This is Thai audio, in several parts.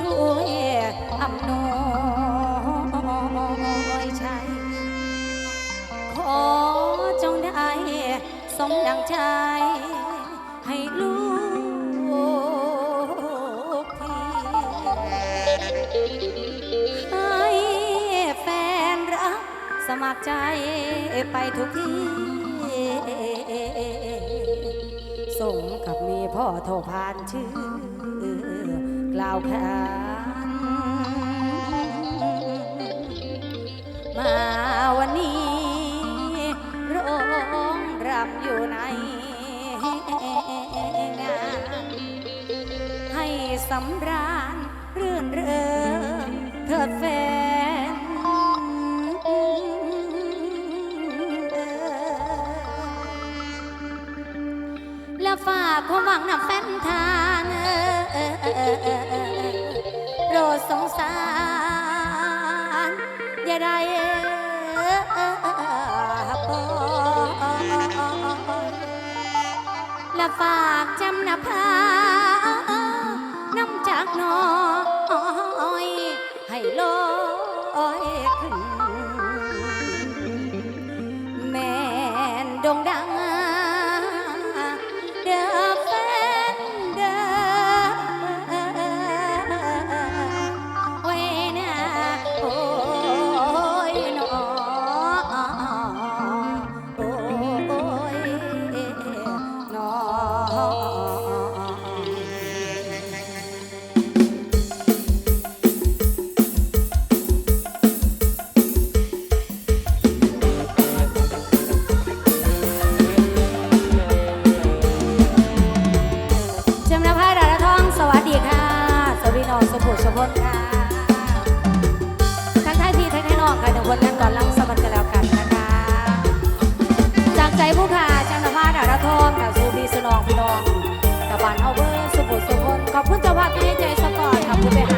ช่วยอำนวยชัยขอจงได้สมดังใจ ให้ลูกพี่ให้แฟนรักสมัครใจไปทุกที่สมกับมีพ่อโทพานชื่อ ลาวขานมาวันนี้ร้องรำอยู่ในงานให้สำราญรื่นเริงเถิดแฟนและฝากความหวังนับแฟนทา สารอย่าได้ปอนและฝากจำนาภาน้ำจากน้อง รค์เอาเบอร์สุขุสุนขอบคุณเจ้าภาพที่ให้ใจสปอร์ขอบคุณไปหา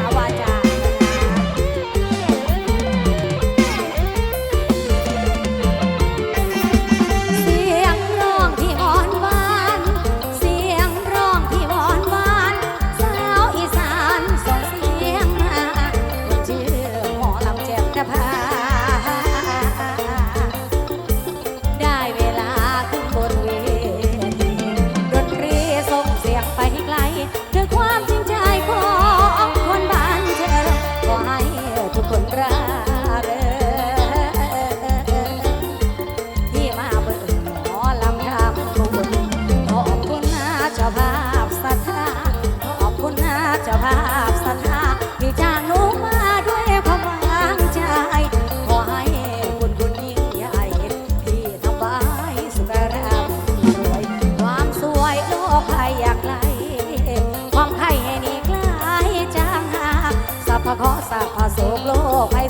ขอสาบพาโศกโลกให้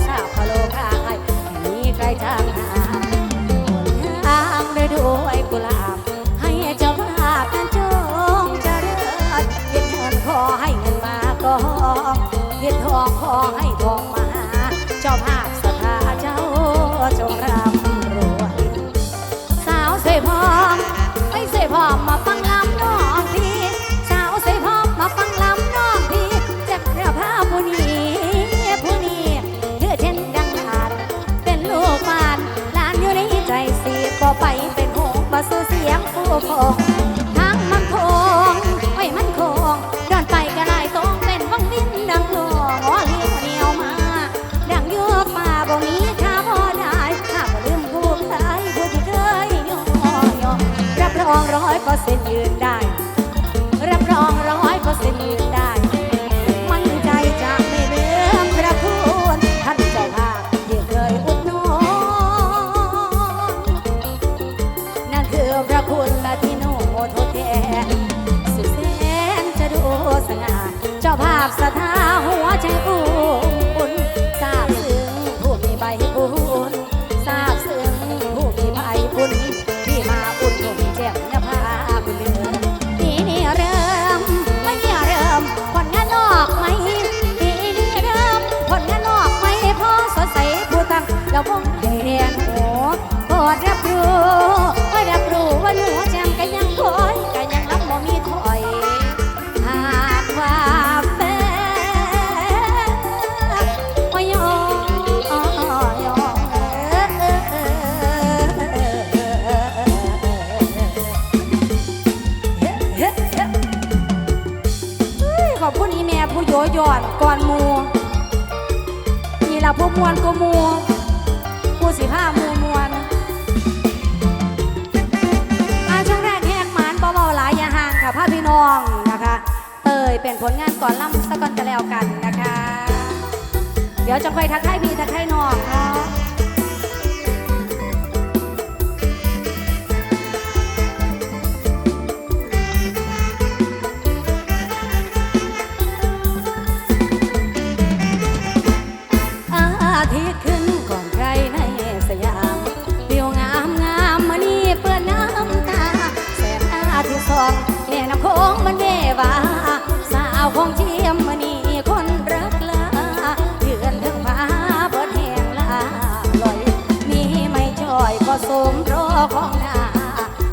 พระคุณละที่โนโมโทแทนสุดแสนจะดูสง่าเจ้าภาพสถ ยอดก่อนมัวนี่ละพวกมวนก็มัวผู้สิห้ามูมวนมาช่วงแรกแหกหมานเบาๆหลายอย่าห่างค่ะพ่อพี่น้องนะคะ เตยเป็นผลงานก่อนล่ำสะก่อนจะแล้วกันนะคะ เดี๋ยวจะไปทักให้พี่ทักให้น้องค่ะ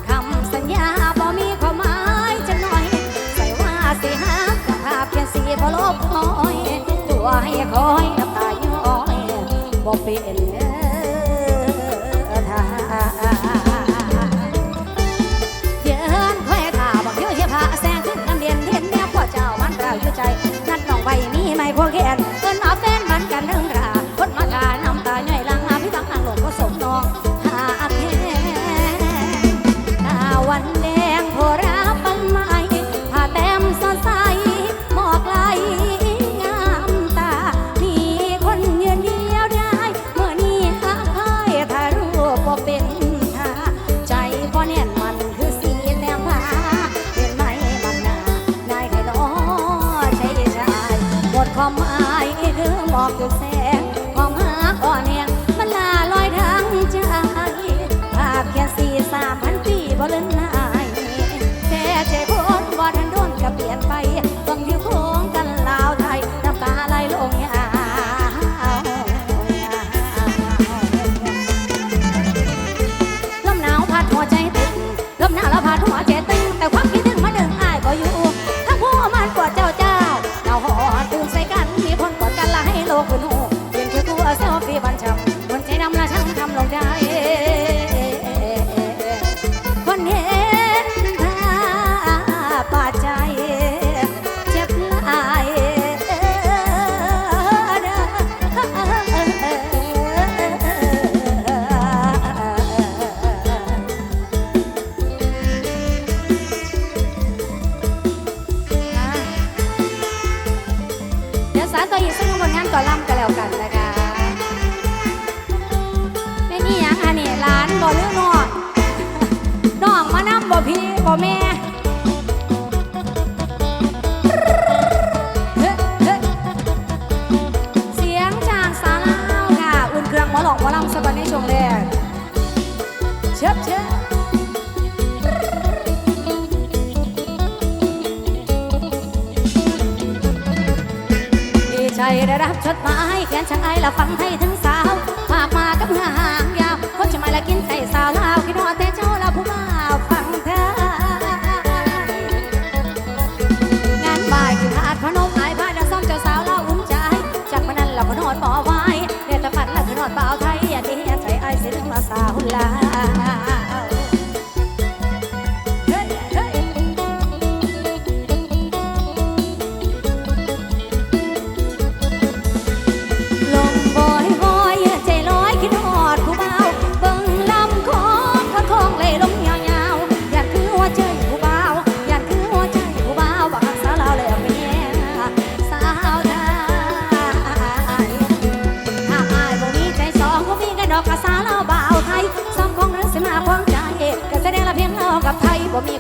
คำสัญญาบ่มีควาหมายจัหน่อย ใส่วาสิหากภาพแค่สีพอลบคอย ตัวให้คอยน้ำตาย้อยบอกเป็น ความหมายเรื่องหมอกแสงความหาก่อนแหง ใช่ได้รับจดหมายเขียนช่างไอละฟังให้ถึงสาวภากมากับเงาหางยาวคนจะมาละกินไใจสาวา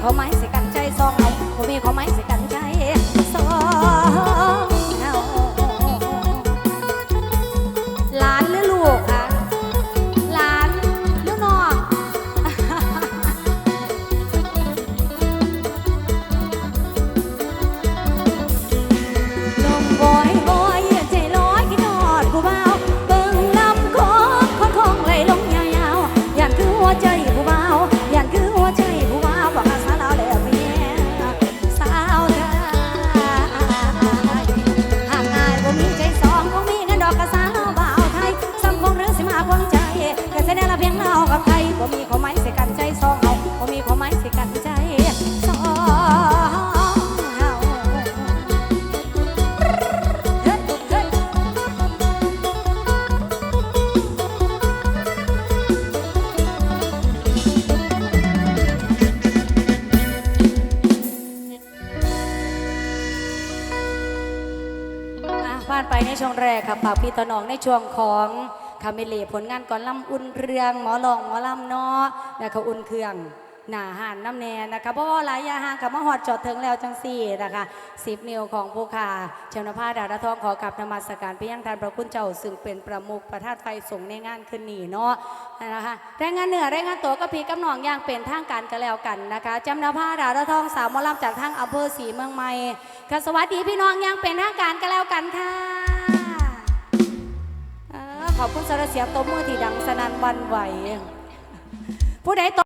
Ó mais. ในช่วงแรกค่ะฝากพี่ตอน้องในช่วงของคาเมเลผลงานก่อนลำอุ่นเรือง หมอลองหมอลำเนาะนะคะอุ่นเครื่อง หนาหานน้ำแนนนะคะเพราะว่าหลายยาห่างกับมาหอดจอดถึงแล้วจังสี่นะคะสิบนิ้วของผู้ขาเชนภาดาดาทองขอกับนมัสการพระยังทานพระคุณเจ้าซึ่งเป็นประมุขประธาตไฟส่งในงานคืนหนีเนาะนะคะแรงงานเหนือแรงงานตัวกับพี่กับน้องอย่างเป็นทางการกันแล้วกันนะคะจำนภาดาดาทองสาวมอลำจากทางอำเภอศรีเมืองใหม่ค่ะสวัสดีพี่น้องอย่างเป็นทางการกันแล้วกันค่ะขอบคุณสารเสียงตบมือที่ดังสนั่นวันไหวผู้ใดต